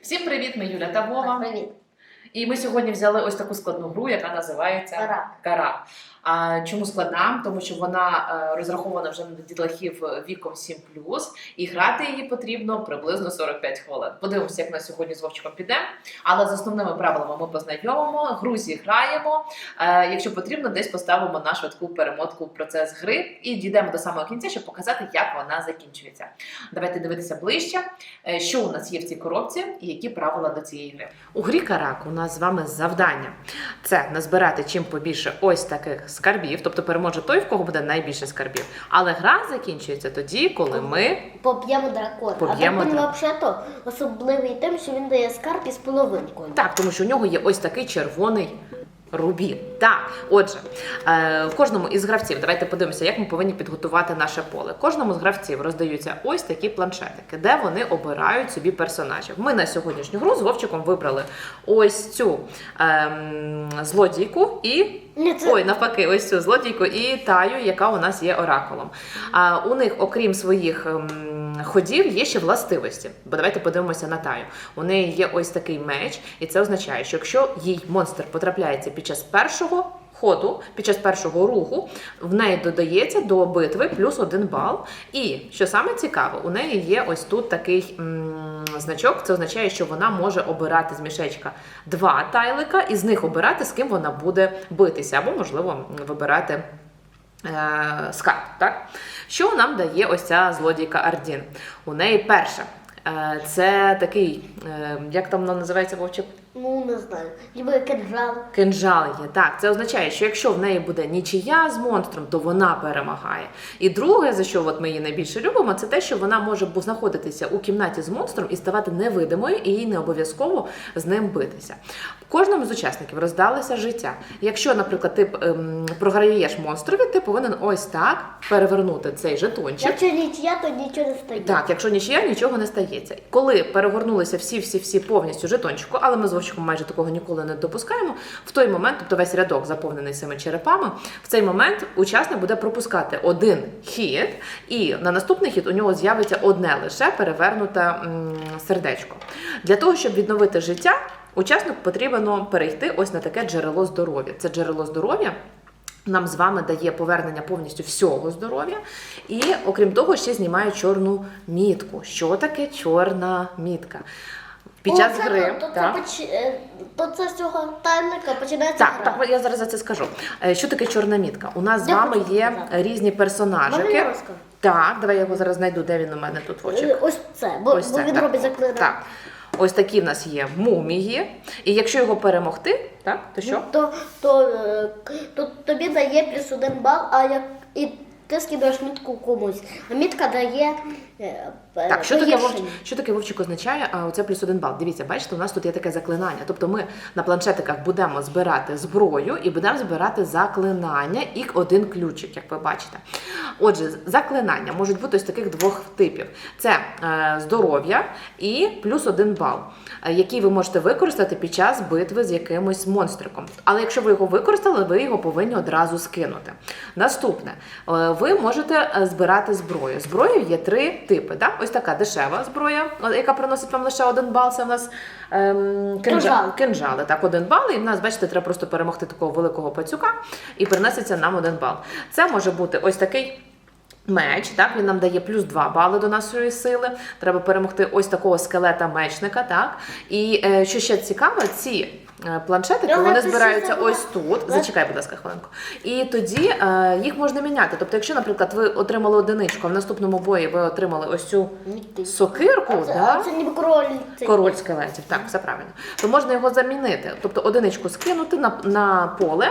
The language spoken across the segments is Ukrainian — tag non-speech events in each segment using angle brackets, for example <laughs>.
Всім привіт, ми Юля та Вова. Привіт. І ми сьогодні взяли ось таку складну гру, яка називається. Карак. А чому складна? Тому що вона е, розрахована вже на дітлахів віком 7 і грати її потрібно приблизно 45 хвилин. Подивимося, як на сьогодні з Вовчиком піде. Але з основними правилами ми познайомимо, гру зіграємо. Е, якщо потрібно, десь поставимо на швидку перемотку в процес гри і дійдемо до самого кінця, щоб показати, як вона закінчується. Давайте дивитися ближче, е, що у нас є в цій коробці і які правила до цієї гри. У грі Карак у нас з вами завдання це назбирати чим побільше ось таких скарбів, тобто переможе той, в кого буде найбільше скарбів. Але гра закінчується тоді, коли ми Поб'ємо дракона. Поб'ємо дракона. взагалі особливий тим, що він дає скарб із половинкою. так, тому що у нього є ось такий червоний. Рубін. Так, отже, е, кожному із гравців, давайте подивимося, як ми повинні підготувати наше поле. Кожному з гравців роздаються ось такі планшетики, де вони обирають собі персонажів. Ми на сьогоднішню гру з Вовчиком вибрали ось цю ем, злодійку і ой, навпаки, ось цю злодійку і таю, яка у нас є оракулом. А у них, окрім своїх ем, ходів, є ще властивості. Бо давайте подивимося на таю. У неї є ось такий меч, і це означає, що якщо їй монстр потрапляється під час першого. Ходу під час першого руху в неї додається до битви плюс один бал. І що саме цікаве, у неї є ось тут такий значок. Це означає, що вона може обирати з мішечка два тайлика і з них обирати, з ким вона буде битися, або можливо вибирати е, скарб. Так? Що нам дає ось ця злодійка Ардін? У неї перше. е, Це такий, е, як там воно називається Вовчик? Ну, не знаю. Ніби кинжал. Кинжал є. Так, це означає, що якщо в неї буде нічия з монстром, то вона перемагає. І друге, за що от ми її найбільше любимо, це те, що вона може знаходитися у кімнаті з монстром і ставати невидимою, і їй не обов'язково з ним битися. Кожному з учасників роздалося життя. Якщо, наприклад, ти ем, програєш монстрові, ти повинен ось так перевернути цей жетончик. Якщо нічия, то нічого не стає. Так, якщо нічия, нічого не стається. Коли перегорнулися всі-всі-всі повністю жетончику, але ми з Вовчиком майже такого ніколи не допускаємо. В той момент, тобто весь рядок заповнений цими черепами, в цей момент учасник буде пропускати один хід, і на наступний хід у нього з'явиться одне лише перевернуте сердечко. Для того, щоб відновити життя, учаснику потрібно перейти ось на таке джерело здоров'я. Це джерело здоров'я. Нам з вами дає повернення повністю всього здоров'я, і окрім того, ще знімає чорну мітку. Що таке чорна мітка? Під час це гри. То, так? це, поч- е, то це з цього таймика починається Так, гра. так, я зараз за це скажу. Е, Що таке чорна мітка? У нас з Я вами хочу є сказати. різні Можна персонажики. Так, давай я його зараз знайду, де він у мене тут Е, вочик. Ось це, бо, Ось бо він так. робить заклинання. Так. Ось такі в нас є мумії. І якщо його перемогти, так, то що? Ну, То, то, е, то тобі дає плюс один бал, а як і ти скидаєш мітку комусь. А мітка дає е, Так, що таке, вовч, що таке вовчик означає? А оце плюс один бал. Дивіться, бачите, у нас тут є таке заклинання. Тобто ми на планшетиках будемо збирати зброю і будемо збирати заклинання і один ключик, як ви бачите. Отже, заклинання можуть бути ось таких двох типів: це е, здоров'я і плюс один бал, е, який ви можете використати під час битви з якимось монстриком. Але якщо ви його використали, ви його повинні одразу скинути. Наступне, е, ви можете е, збирати зброю. Зброю є три типи. Да? Ось така дешева зброя, е, яка приносить вам лише один бал. Це в нас ем. Кинжал. кинжали. Так, один бал. І в нас, бачите, треба просто перемогти такого великого пацюка і принесеться нам один бал. Це може бути ось такий. Меч, так, він нам дає плюс 2 бали до нашої сили. Треба перемогти ось такого скелета мечника. Так. І е, що ще цікаво, ці е, планшетики Я вони збираються ось тут. Зачекай, будь ласка, хвилинку. І тоді е, їх можна міняти. Тобто, якщо, наприклад, ви отримали одиничку, а в наступному бої ви отримали ось цю сокирку, А це, да? це ніби король. Король скелетів, так, все правильно. То можна його замінити. Тобто одиничку скинути на, на поле,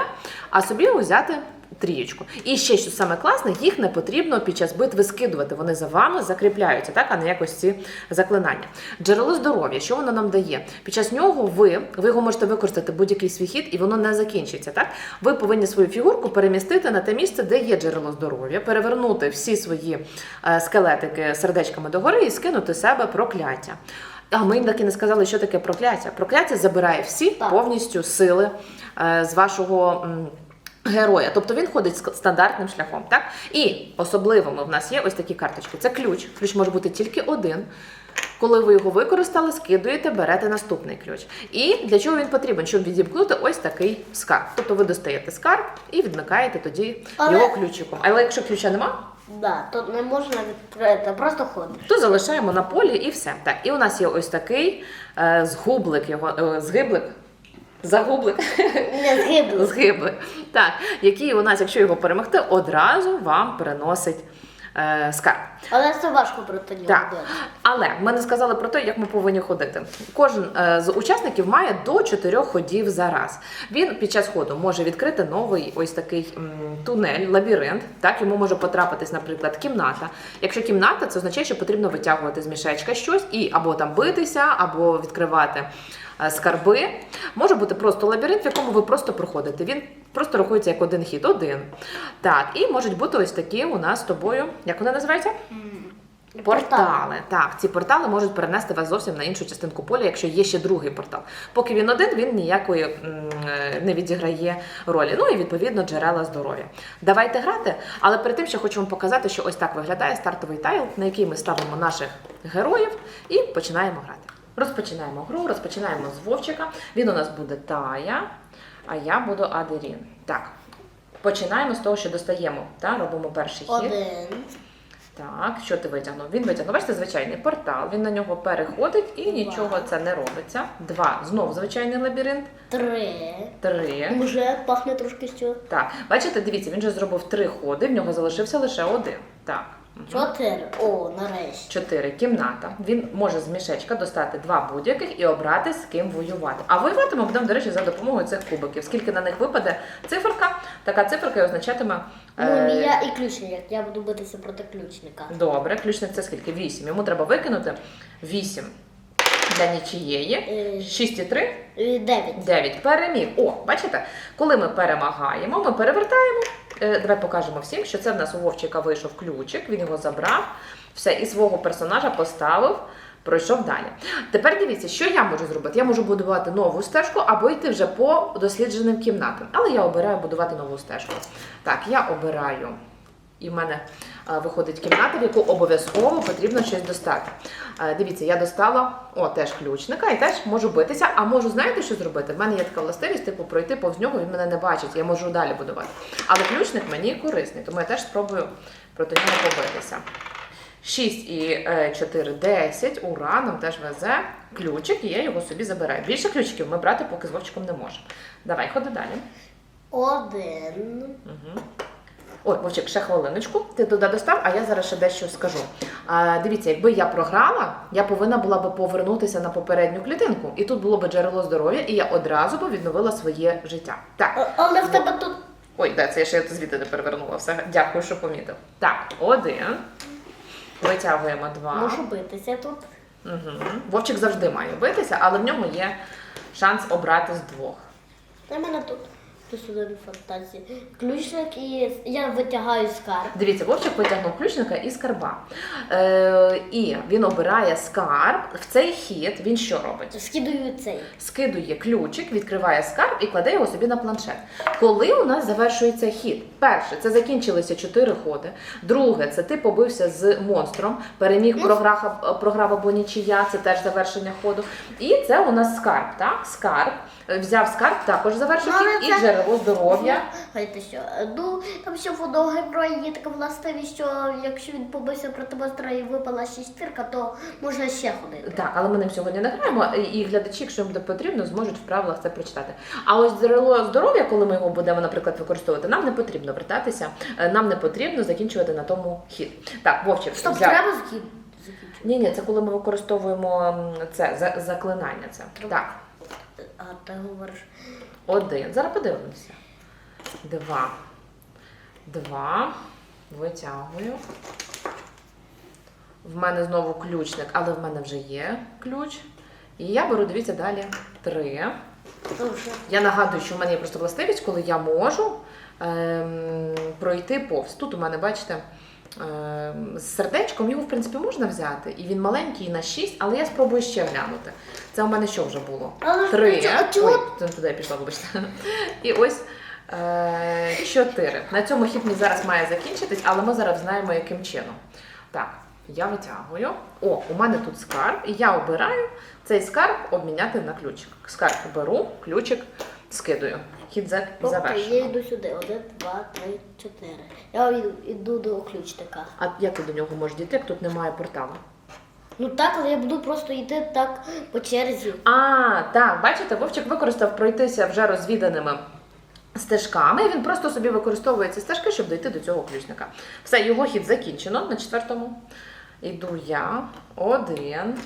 а собі взяти трієчку. І ще що саме класне, їх не потрібно під час битви скидувати. Вони за вами закріпляються, так, а не якось ці заклинання. Джерело здоров'я, що воно нам дає? Під час нього ви, ви його можете використати будь-який свій хід, і воно не закінчиться. Так? Ви повинні свою фігурку перемістити на те місце, де є джерело здоров'я, перевернути всі свої е, скелетики сердечками догори і скинути себе прокляття. А ми їм таки не сказали, що таке прокляття. Прокляття забирає всі Так. повністю сили е, з вашого. Героя, тобто він ходить стандартним шляхом, так? І особливими в нас є ось такі карточки. Це ключ. Ключ може бути тільки один. Коли ви його використали, скидуєте, берете наступний ключ. І для чого він потрібен? Щоб відімкнути ось такий скарб. Тобто ви достаєте скарб і відмикаєте тоді Але- його ключиком. Але якщо ключа нема, Да, тут не можна відкрити, просто ходиш. то залишаємо на полі і все. Так, і у нас є ось такий е, згублик його, е, згиблик. Загублик. Не згибли. Згиблик. Так, який у нас, якщо його перемогти, одразу вам переносить е, скарб. Але це важко проти нього. Так. Але ми не сказали про те, як ми повинні ходити. Кожен е, з учасників має до чотирьох ходів за раз. Він під час ходу може відкрити новий ось такий м, тунель, лабіринт. Так йому може потрапитись, наприклад, кімната. Якщо кімната, це означає, що потрібно витягувати з мішечка щось і або там битися, або відкривати. е, Скарби може бути просто лабіринт, в якому ви просто проходите. Він просто рахується як один хід, один. Так, і можуть бути ось такі у нас з тобою. Як вони називаються? Портали. Так, ці портали можуть перенести вас зовсім на іншу частинку поля, якщо є ще другий портал. Поки він один, він ніякої е, не відіграє ролі. Ну і відповідно джерела здоров'я. Давайте грати. Але перед тим ще хочу вам показати, що ось так виглядає стартовий тайл, на який ми ставимо наших героїв і починаємо грати. Розпочинаємо гру, розпочинаємо з Вовчика. Він у нас буде Тая, а я буду Адерін. Так. Починаємо з того, що достаємо. Та, робимо перший хід. Один, Так, що ти витягнув? Він витягнув. Бачите, звичайний портал. Він на нього переходить і Два. нічого це не робиться. Два. Знов звичайний лабіринт. три. Три. Уже пахне трошки що. Так, бачите, дивіться, він же зробив три ходи, в нього залишився лише один. Так. Чотири. О, нарешті. Чотири. Кімната. Він може з мішечка достати два будь-яких і обрати, з ким воювати. А воювати ми будемо, до речі, за допомогою цих кубиків. Скільки на них випаде циферка, така циферка і означатиме. Ну, е, і я і ключник. Я буду битися проти ключника. Добре, ключник це скільки? Вісім. Йому треба викинути вісім для нічиєї. Е, 6 і 3 і Дев'ять. 9. Переміг. О, бачите, коли ми перемагаємо, ми перевертаємо. Е, Давай покажемо всім, що це в нас у Вовчика вийшов ключик, він його забрав, все, і свого персонажа поставив. Пройшов далі. Тепер дивіться, що я можу зробити. Я можу будувати нову стежку або йти вже по дослідженим кімнатам. Але я обираю будувати нову стежку. Так, я обираю, і в мене е, виходить кімната, в яку обов'язково потрібно щось достати. Е, Дивіться, я достала о, теж ключника і теж можу битися. А можу, знаєте, що зробити? В мене є така властивість, типу, пройти повз нього, він мене не бачить, я можу далі будувати. Але ключник мені корисний, тому я теж спробую проти нього побитися. 6 і е, 4, 10. Ура, нам теж везе ключик, і я його собі забираю. Більше ключиків ми брати поки з Вовчиком не можемо. Давай, ходи далі. Один. Угу. Ой, Вовчик, ще хвилиночку. Ти туди достав, а я зараз ще дещо скажу. А, дивіться, якби я програла, я повинна була би повернутися на попередню клітинку. І тут було би джерело здоров'я, і я одразу би відновила своє життя. Так. Але в тебе тут Ой, да, це я ще звідти не перевернула. Все, дякую, що помітив. Так, один. Витягуємо два. можу битися тут. Угу. Вовчик завжди має битися, але в ньому є шанс обрати з двох. У мене тут плюс фантазії. Ключник і я витягаю скарб. Дивіться, Вовчик витягнув ключника і скарба. Е, і він обирає скарб. В цей хід він що робить? Скидаю цей. Скидує ключик, відкриває скарб і кладе його собі на планшет. Коли у нас завершується хід? Перше, це закінчилися чотири ходи. Друге, це ти побився з монстром, переміг програв, програв або нічия, це теж завершення ходу. І це у нас скарб, так? Скарб. Е, Взяв скарб, також завершив Ну, хід, і це- джерело здоров'я. Знаєте що? Ну, там ще в одного героя є така властивість, що якщо він побився проти монстра і випала шістірка, то можна ще ходити. Так, але ми ним сьогодні не граємо, і- глядачі, якщо їм буде потрібно, зможуть в правилах це прочитати. А ось джерело здоров'я, коли ми його будемо, наприклад, використовувати, нам не потрібно вертатися, е, нам не потрібно закінчувати на тому хід. Так, Вовчик, Стоп, взяв. треба закін- закінчити. Ні, ні, це коли ми використовуємо це заклинання. Це так, А ти говориш. Один. Зараз подивимося. Два. Два. Витягую. В мене знову ключник, але в мене вже є ключ. І я беру, дивіться, далі три. Я нагадую, що в мене є просто властивість, коли я можу ем, пройти повз. Тут у мене, бачите, з сердечком його, в принципі, можна взяти. І він маленький на 6, але я спробую ще глянути. Це у мене що вже було? Три. Ой, туди я пішла, вибачте. <laughs> І ось е, чотири. На цьому хід мій зараз має закінчитись, але ми зараз знаємо, яким чином. Так, Я витягую. О, у мене тут скарб, і я обираю цей скарб обміняти на ключик. Скарб беру, ключик скидаю. Хід за... Тобто я завершено. йду сюди. Один, два, три, чотири. Я йду, йду до ключника. А як ти до нього можеш дійти, як тут немає порталу? Ну так, але я буду просто йти так по черзі. А, так, бачите, Вовчик використав пройтися вже розвіданими стежками. і Він просто собі використовує ці стежки, щоб дійти до цього ключника. Все, його хід закінчено на четвертому. Іду я. Один.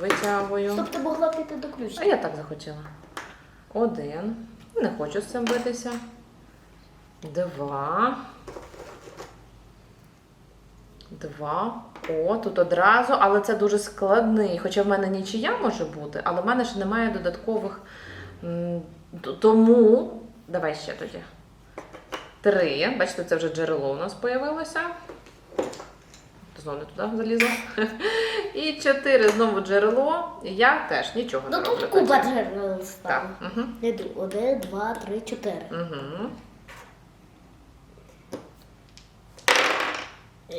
Витягую. Щоб ти могла піти до А ключника. я так захотіла. Один. Не хочу з цим битися. Два. Два. О, тут одразу, але це дуже складний. Хоча в мене нічия може бути, але в мене ж немає додаткових. Тому. Давай ще тоді. Три. Бачите, це вже джерело у нас появилося. Знову не туди залізла. І чотири знову джерело. Я теж нічого не Ну роблю. тут тоді. куба джерел Так. став. Угу. Один, два, три, чотири. Угу.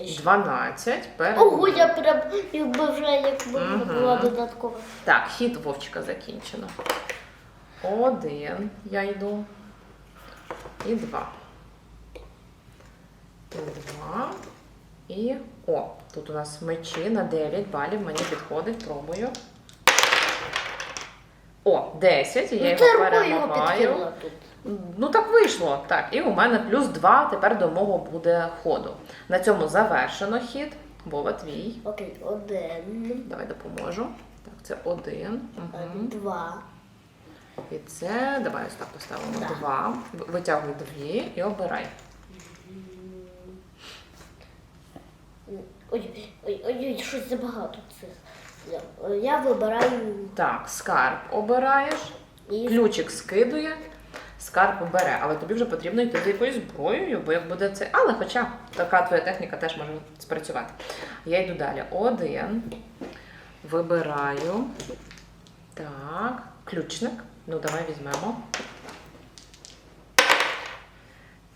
Ще. 12. Перед... Ого, я прям якби вже якби Мгм. була додаткова. Так, хід Вовчика закінчено. Один. Я йду. І два. І два. І. О, тут у нас мечі на 9 балів. Мені підходить, пробую. О, 10. І я Ну його перемагаю. Ну так вийшло. Так, і у мене плюс 2 тепер до мого буде ходу. На цьому завершено хід. Вова, твій. Окей, один, Давай допоможу. Так, це один. Угу. два. І це. Давай ось так поставимо. Два. Витягуй дві і обирай. Ой, ой, ой, ой, щось забагато цих. Я- вибираю Так, скарб обираєш, і ключик скидує, скарб бере, але тобі вже потрібно йти з якоюсь зброєю, бо як буде це. Але хоча така твоя техніка теж може спрацювати. Я йду далі. Один. Вибираю. Так, ключник. Ну, давай візьмемо.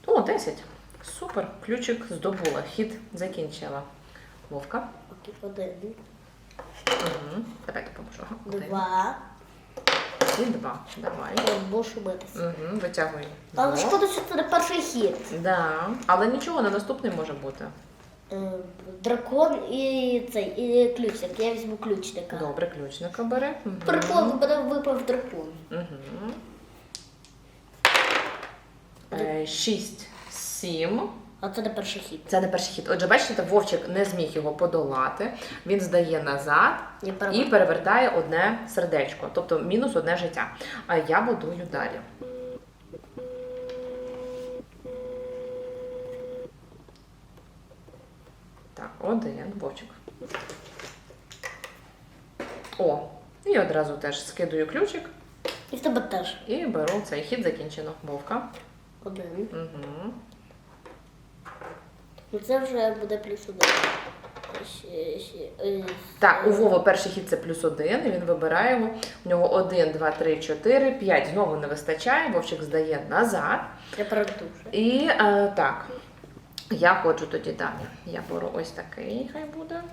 О, 10. Супер. Ключик здобула. Хід закінчила. Вовка. Окей, один, Угу. Давай допоможу. Один. два. І два. Давай. Угу, витягуй. Але Знов. шкода, що це не перший хід. Да. Але нічого, на наступний може бути. Е, Дракон і цей, і ключник. Я візьму ключника. Добре, ключника. Угу. Прикол, буде випав дракон. Угу. Е, шість, сім. А це не перший хід. Це не перший хід. Отже, бачите, Вовчик не зміг його подолати. Він здає назад Я і перевертає одне сердечко, тобто мінус одне життя. А я будую далі. Так, один Вовчик. О, і одразу теж скидую ключик І в тебе теж. і беру цей хід закінчено. Вовка. Один. Угу. Ну це вже буде плюс один. Ще, ще, Так, у Вови перший хід це плюс один, і він вибирає його. У нього один, два, три, чотири, п'ять. Знову не вистачає. Вовчик здає назад. Я передушу. І е, так, я ходжу тоді далі. Я беру ось такий, хай буде.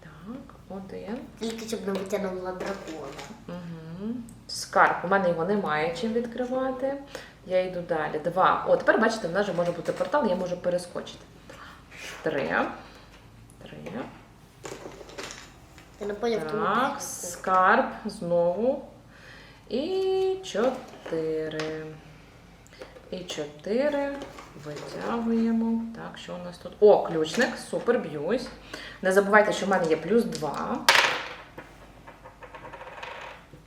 Так, один. Тільки щоб не витягнула дракона. Угу. Скарб. У мене його немає чим відкривати. Я йду далі. Два. О, тепер бачите, в нас вже може бути портал, я можу перескочити. Три. Три. Я не поняв, тому Так, скарб знову. І чотири. І чотири. Витягуємо. Так, що у нас тут? О, ключник. Супер, б'юсь. Не забувайте, що в мене є плюс 2.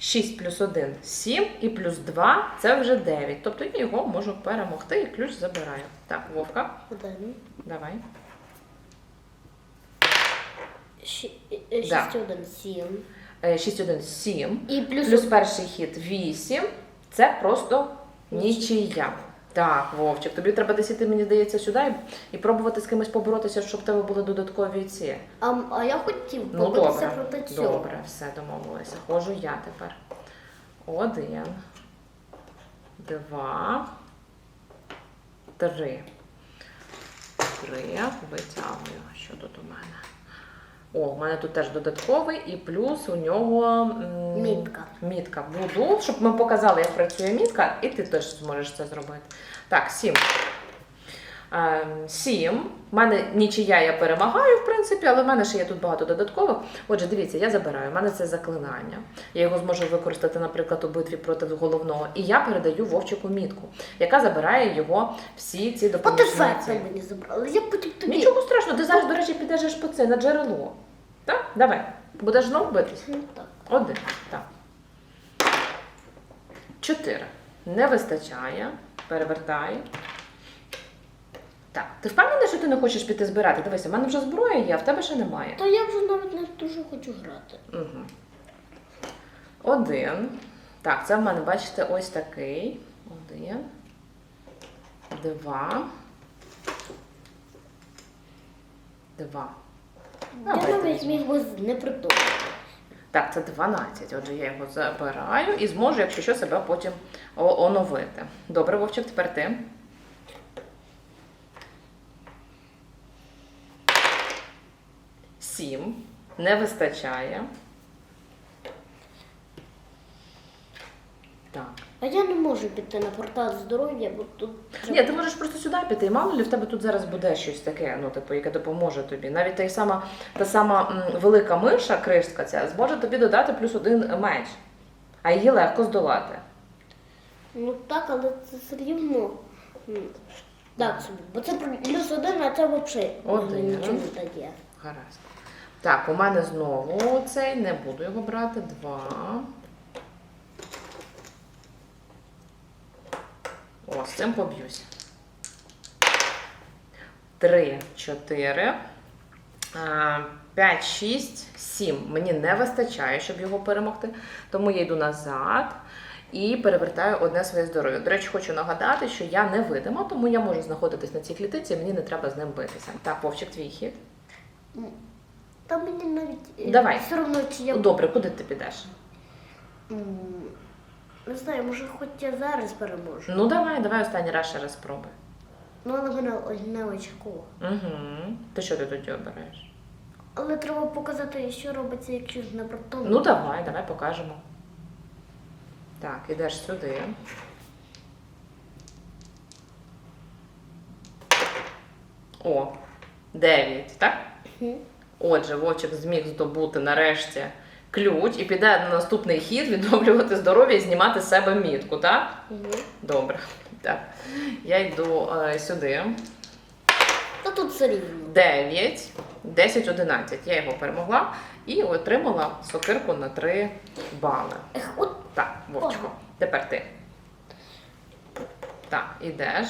6 плюс 1 7 і плюс 2 це вже 9. Тобто я його можу перемогти і ключ забираю. Так, Вовка, Один. давай. Ші- е, Да. Шість один, сім. Е, 6, 1, 7. І плюс, Плюс перший хід 8. Це просто нічия. Так, Вовчик, тобі треба десь іти, мені здається, сюди і, і пробувати з кимось поборотися, щоб в тебе були додаткові ці. А, а я хотів Ну добре, проти цього. добре, все домовилися. Ходжу я тепер. Один, два, три. три. Витягую. Що тут у мене? О, у мене тут теж додатковий, і плюс у нього м, Мітка. Мітка буду, щоб ми показали, як працює мітка, і ти теж зможеш це зробити. Так, сім. Ем, Сім. У мене нічия я перемагаю, в принципі, але в мене ще є тут багато додаткових. Отже, дивіться, я забираю. У мене це заклинання. Я його зможу використати, наприклад, у битві проти головного. І я передаю вовчику мітку, яка забирає його всі ці ефект ці. мені забрали. Я потім тобі. Нічого страшного, ти зараз, до речі, підеш аж по це на джерело. Так? Давай. Будеш знов битись? Ну, так. Один. Так. Чотири. Не вистачає. Перевертай. Так. Ти впевнений, що ти не хочеш піти збирати? Дивися, в мене вже зброя є, а в тебе ще немає. Та я вже навіть не дуже хочу грати. Угу. Один. Так, це в мене, бачите, ось такий. Один. Два. Два. Я навіть міг би з- Так, це 12. Отже, я його забираю і зможу, якщо що, себе потім оновити. Добре, Вовчик, тепер ти. Сім. Не вистачає. Так. А я не можу піти на портал здоров'я, бо тут Ні, ти можеш просто сюди піти, і мало ли в тебе тут зараз буде щось таке, ну, типу, яке допоможе тобі. Навіть та, й сама, та сама м, велика миша, кришка ця, зможе тобі додати плюс один меч. А її легко здолати. Ну так, але це все рівно. м, Так собі. Бо це плюс один, а це взагалі Один. нічого не дає. Гаразд. Так, у мене знову цей, не буду його брати. Два. О, з цим поб'юсь. Три, чотири. а, П'ять, шість, сім. Мені не вистачає, щоб його перемогти. Тому я йду назад і перевертаю одне своє здоров'я. До речі, хочу нагадати, що я невидима, тому я можу знаходитись на цій клітиці, і мені не треба з ним битися. Так, Вовчик, твій хід. Та мені навіть е, Давай. все одно, чи я Добре, куди ти підеш? Не знаю, може хоч я зараз переможу. Ну давай, давай останній раз ще раз спробуй. Ну, але мене одне очко. Угу. Ти що ти тоді обираєш? Але треба показати, що робиться, якщо не протомити. Ну давай, давай покажемо. Так, ідеш сюди. О, 9, так? Отже, Вовчик зміг здобути нарешті ключ і піде на наступний хід відновлювати здоров'я і знімати з себе мітку, так? Мгм. Добре. Так. Я йду е, сюди. Та тут все рівно. 9, 10, 11. Я його перемогла і отримала сокирку на 3 бали. Ех, от Так, Вовчику, Ага. тепер ти. Так, ідеш.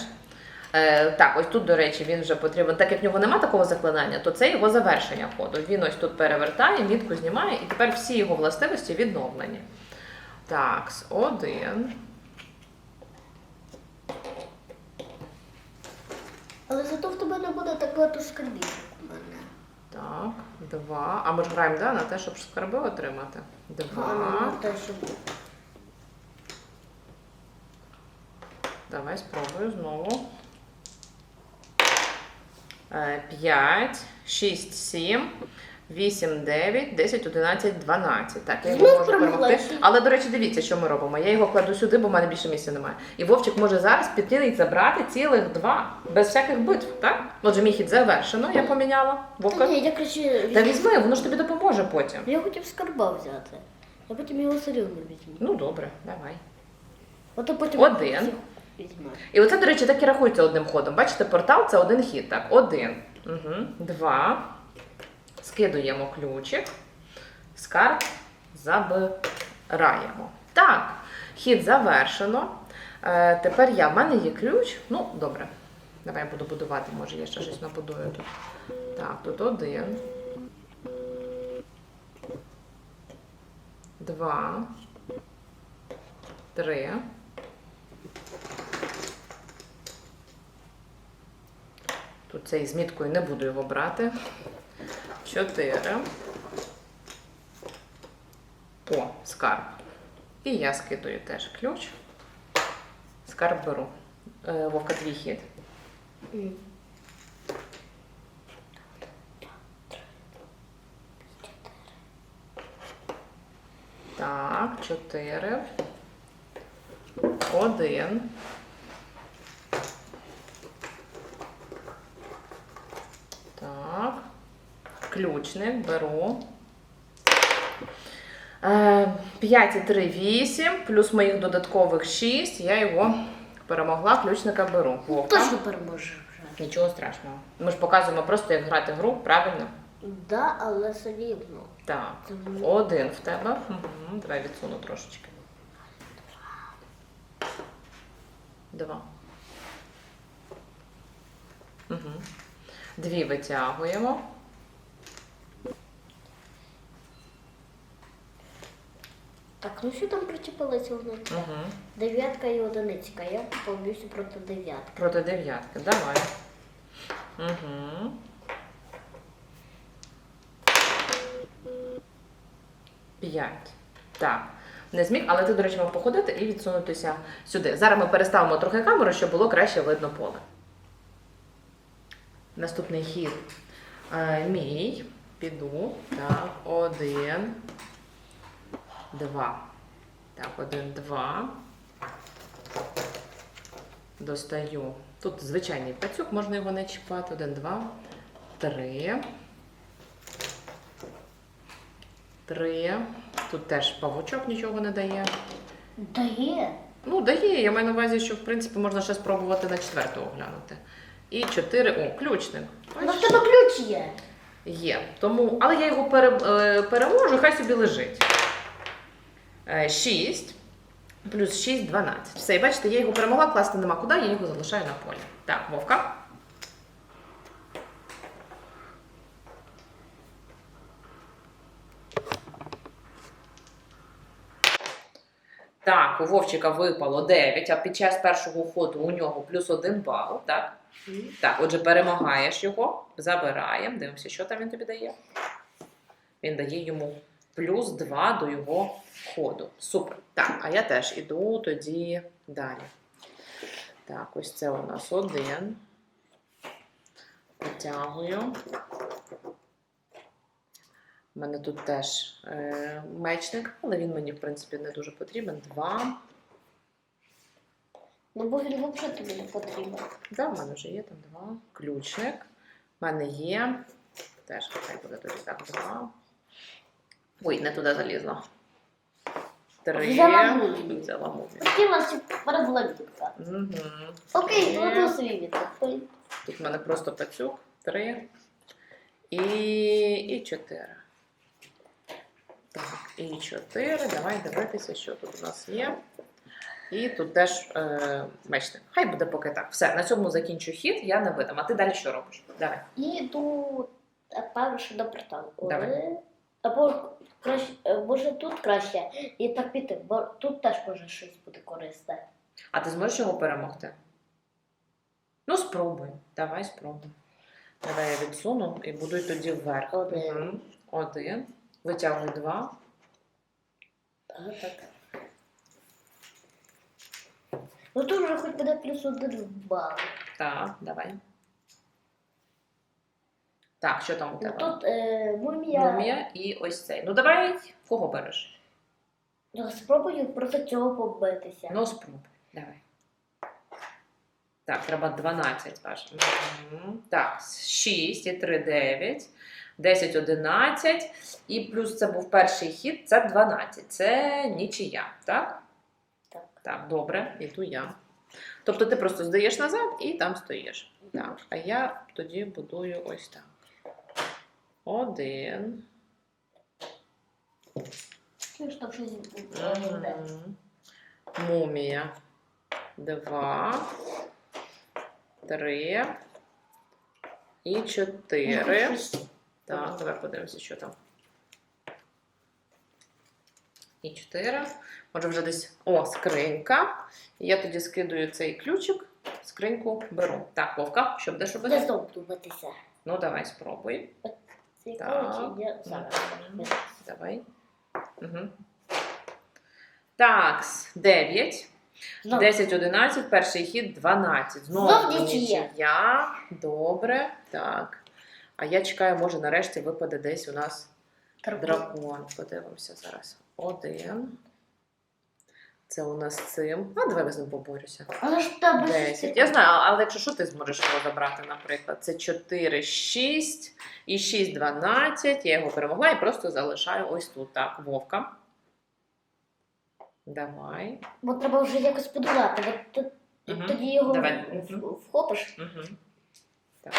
Е, так, ось тут, до речі, він вже потрібен. Так як в нього немає такого заклинання, то це його завершення ходу. Він ось тут перевертає, мітку знімає, і тепер всі його властивості відновлені. Так, один. Але зато в тебе не буде так багато скарбів, як у мене. Так, два. А ми ж граємо да, на те, щоб скарби отримати. Два. А, те, що Давай спробую знову. 5, 6, 7, 8, 9, 10, 11, 12. Так, я його можу перемогти. Але, до речі, дивіться, що ми робимо. Я його кладу сюди, бо в мене більше місця немає. І Вовчик може зараз піти і забрати цілих два, без всяких битв, так? Отже, мій хід завершено, я поміняла. Та ні, я краще Та візьму. візьми, воно ж тобі допоможе потім. Я хотів скарба взяти. Я потім його все рівно візьму. Ну, добре, давай. От потім Один. Всіх. І оце, до речі, так і рахується одним ходом. Бачите, портал це один хід. Так, один, угу. два. Скидуємо ключик. Скарб забираємо. Так, хід завершено. Е, тепер я. В мене є ключ. Ну, добре. Давай я буду будувати, може я ще щось набудую тут. Так, тут один. Два. Три. Тут це з міткою не буду його брати. Чотири. О, скарб. І я скидую теж ключ. Скарб беру. Е, Вовка твій хід. Так, чотири. Один. Так. Ключник беру. Е, 5 3, 8, плюс моїх додаткових 6. Я його перемогла, ключника беру. Вовка. Точно переможе вже. Нічого страшного. Ми ж показуємо просто, як грати гру, правильно? Да, але солідно. Так. Один в тебе. Угу. Давай відсуну трошечки. Два. Угу. Дві витягуємо. Так, ну що там причепилися вони? Угу. Дев'ятка і одиницька. Я поб'юся проти дев'ятки. Проти дев'ятки. Давай. Угу. П'ять. Так. Не зміг, але ти, до речі, мав походити і відсунутися сюди. Зараз ми переставимо трохи камеру, щоб було краще видно поле. Наступний хід. Е, мій. Піду. Так, один. Два. Так, один, два. Достаю. Тут звичайний пацюк, можна його не чіпати. Один, два, три. Три. Тут теж павучок нічого не дає. Дає. Ну, дає. Я маю на увазі, що в принципі можна ще спробувати на четверту оглянути. І чотири. О, ключник. Ну в тебе ключ є. Є. Тому, але я його пере, е, переможу, хай собі лежить. Е, 6 плюс 6 12. Все, і бачите, я його перемогла, класти нема куди, я його залишаю на полі. Так, Вовка. Так, у Вовчика випало 9, а під час першого ходу у нього плюс 1 бал. Так? Так, отже, перемагаєш його, забираємо. Дивимося, що там він тобі дає. Він дає йому плюс 2 до його ходу. Супер. Так, а я теж іду тоді далі. Так, ось це у нас один. Потягую. У мене тут теж е, мечник, але він мені, в принципі, не дуже потрібен. Два. Ну бо він взагалі тобі не потрібен. Да, в мене вже є там два. Ключник. В мене є. Теж хай буде тоді так два. Ой, не туди залізла. Три. Взяла мумію. Взяла мумію. Хотілося перебула. Угу. Окей, Є. кладу свій відповідь. Тут в мене просто пацюк. Три. І, і чотири. І чотири. Давай дивитися, що тут у нас є. І тут теж е, мечник. Хай буде поки так. Все, на цьому закінчу хід, я не видам. А ти далі що робиш? Давай. І тут перше до. Давай. Або краще, е, може тут краще і так піти, бо тут теж може щось бути корисне. А ти зможеш його перемогти? Ну, спробуй. Давай спробуй. Давай я відсуну і будуй тоді вверх. Один. Мгм. Один. Витягуй два. Так, так. Ну тут вже хоч буде плюс один бал. Так, давай. Так, що там у Ну тебе? тут е, мумія. Мумія і ось цей. Ну давай кого береш? Ну, Спробую проти цього побитися. Ну, спробуй. Давай. Так, треба 12 аж. Мгм. Так, 6 і 3, 9. 10, 11. І плюс це був перший хід, це 12. Це нічия, так? Так. Так, добре, іду я. Тобто ти просто здаєш назад і там стоїш. Так, а я тоді будую ось так. Один. Що ж там щось е. Мумія. Два. Три. І чотири. Так, давай подивимося, що там. І чотири. Може вже десь. О, скринька. Я тоді скидую цей ключик, скриньку беру. Так, Вовка, що будеш Де робити? Ну, давай спробуй. Так. я зараз. Давай. Угу. Так, 9. 10, 11, перший хід 12. Знову Знов нічия. нічия. Добре. Так. А я чекаю, може, нарешті випаде десь у нас Дракон. Подивимося зараз. Один. Це у нас цим. А давай я з ним поборюся. Але ж тебе 10. Я знаю, але якщо що, ти зможеш його забрати, наприклад. Це 4, 6 і 6, 12. Я його перемогла і просто залишаю ось тут. Так, Вовка. Давай. Бо треба вже якось подолати. Мгм. Тоді його Давай. вхопиш. Угу. Так.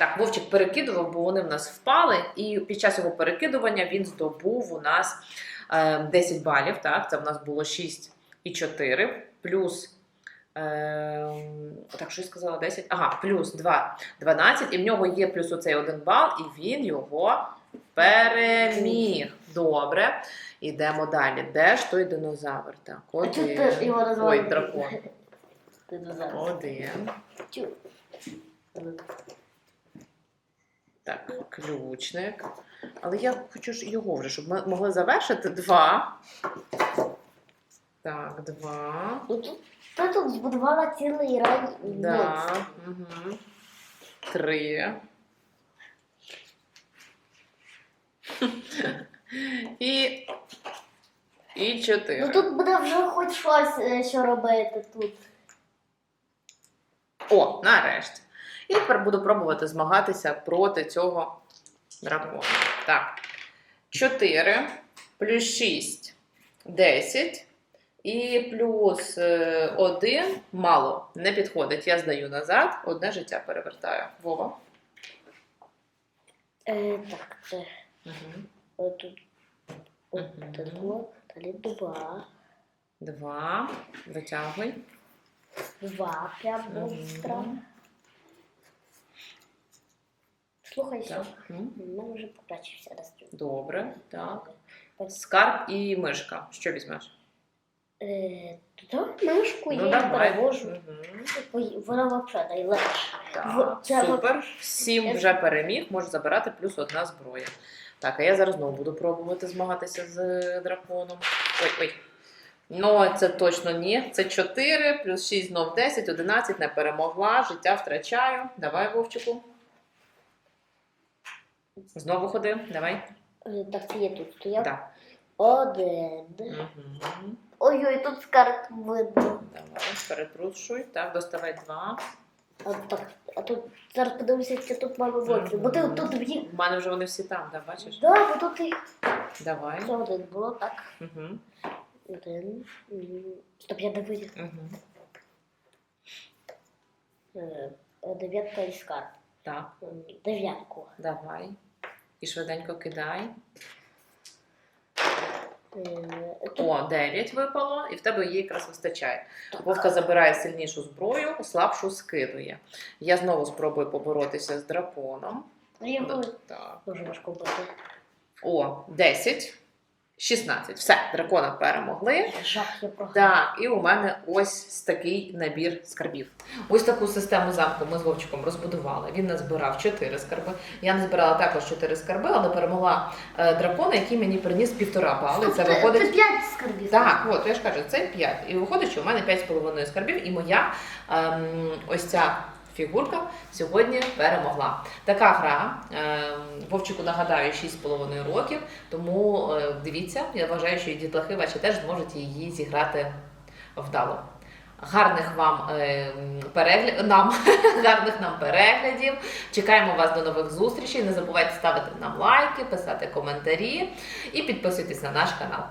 Так, Вовчик перекидував, бо вони в нас впали, і під час його перекидування він здобув у нас е, 10 балів. Так, це в нас було 6 і 4, плюс. Е, так, що я сказала 10? Ага, плюс 2, 12, і в нього є плюс оцей один бал, і він його переміг. Добре. Ідемо далі. Де ж той динозавр? Так, один. Ой, дракон. <laughs> Знаєш. Один. Так, ключник. Але я хочу ж його вже, щоб ми могли завершити два. Так, два. Ну, тут- Ти тут збудувала цілий рай Да. Угу. Три. І. І чотири. Ну тут буде вже хоч щось, е, що робити тут. О, нарешті. І тепер буду пробувати змагатися проти цього дракона. Так. 4 плюс 6 10. І плюс 1 мало. Не підходить. Я здаю назад, одне життя перевертаю. Вова. Е, так, це Угу. отут. От тут, далі два. Два. Витягуй. Два прям Мгм. Монстра. Слухай, Так. що? М, У мене вже покрачився настрій. Добре. Так. Скарб і мишка. Що візьмеш? Е, туди мишку Ну, я давай. перевожу. Ой, Вона взагалі найлегша. Так, це супер. Сім вже переміг, може забирати плюс одна зброя. Так, а я зараз знову буду пробувати змагатися з е, драконом. Ой, ой. Ну, це точно ні. Це 4, плюс 6, знов 10, 11, не перемогла, життя втрачаю. Давай, Вовчику. Знову ходи, давай. Е, Так, це є тут стояв. Так. Один. Угу. Ой-ой, тут скарб видно. Давай, перетрушуй. Так, доставай два. А, так, а тут зараз подивимося, чи тут мало вольфів. Бо ти тут їх. У мене вже вони всі там, да, бачиш? Да, бо тут їх. Давай. Це один було, так. Угу. Один. М, Стоп, я дивлюся. Угу. Е, Дев'ятка і скарб. Так. М, Дев'ятку. Давай. І швиденько кидай. О, 9 випало, і в тебе її якраз вистачає. Вовка забирає сильнішу зброю, слабшу скидує. Я знову спробую поборотися з драконом. Його Так. дуже важко бити. О, 10, 16. Все, дракона перемогли. Жах, я. Так, і у мене ось такий набір скарбів. Ось таку систему замку ми з Вовчиком розбудували. Він назбирав 4 скарби. Я назбирала також 4 скарби, але перемогла е, дракона, який мені приніс півтора бали. Це виходить. Це п'ять скарбів. Так, от я ж кажу, це 5. І виходить, що у мене 5,5 скарбів, і моя ем, ось ця фігурка сьогодні перемогла. Така гра. Ем, Вовчику нагадаю 6,5 років, тому е, дивіться, я вважаю, що і дітлахи ваші теж зможуть її зіграти вдало. Гарних вам е, переглядів нам <laughs> гарних нам переглядів. Чекаємо вас до нових зустрічей. Не забувайте ставити нам лайки, писати коментарі і підписуйтесь на наш канал.